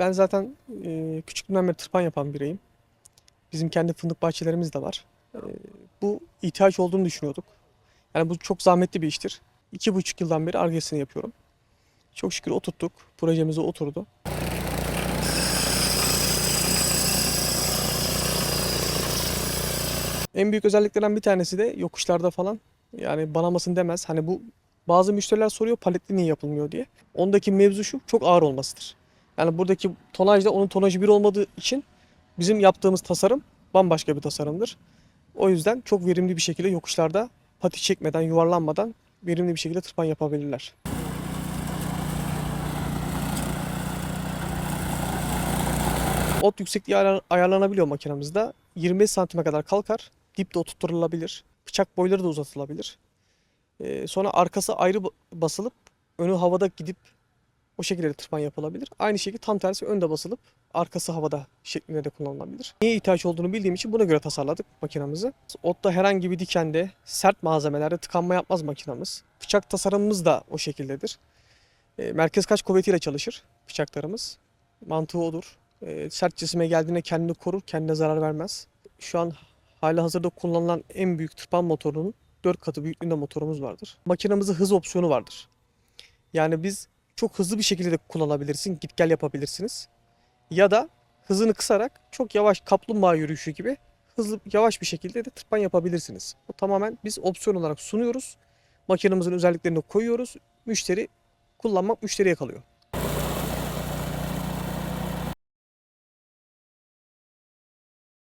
Ben zaten e, küçüklüğümden beri tırpan yapan biriyim. Bizim kendi fındık bahçelerimiz de var. E, bu ihtiyaç olduğunu düşünüyorduk. Yani bu çok zahmetli bir iştir. İki buçuk yıldan beri argesini yapıyorum. Çok şükür oturttuk. Projemize oturdu. En büyük özelliklerinden bir tanesi de yokuşlarda falan. Yani banamasın demez. Hani bu bazı müşteriler soruyor paletli niye yapılmıyor diye. Ondaki mevzu şu çok ağır olmasıdır. Yani buradaki tonajda onun tonajı bir olmadığı için bizim yaptığımız tasarım bambaşka bir tasarımdır. O yüzden çok verimli bir şekilde yokuşlarda pati çekmeden, yuvarlanmadan verimli bir şekilde tırpan yapabilirler. Ot yüksekliği ayar- ayarlanabiliyor makinemizde. 25 santime kadar kalkar. Dip de oturtulabilir. Bıçak boyları da uzatılabilir. Ee, sonra arkası ayrı ba- basılıp önü havada gidip o şekilde de tırpan yapılabilir. Aynı şekilde tam tersi önde basılıp arkası havada şeklinde de kullanılabilir. Neye ihtiyaç olduğunu bildiğim için buna göre tasarladık makinamızı. Otta herhangi bir dikende, sert malzemelerde tıkanma yapmaz makinamız. Bıçak tasarımımız da o şekildedir. E, merkez kaç kuvvetiyle çalışır bıçaklarımız. Mantığı odur. E, sert cisime geldiğinde kendini korur, kendine zarar vermez. Şu an hali hazırda kullanılan en büyük tırpan motorunun 4 katı büyüklüğünde motorumuz vardır. Makinamızda hız opsiyonu vardır. Yani biz çok hızlı bir şekilde de kullanabilirsin, git gel yapabilirsiniz. Ya da hızını kısarak çok yavaş kaplumbağa yürüyüşü gibi hızlı yavaş bir şekilde de tırpan yapabilirsiniz. Bu tamamen biz opsiyon olarak sunuyoruz. Makinemizin özelliklerini koyuyoruz. Müşteri kullanmak müşteriye kalıyor.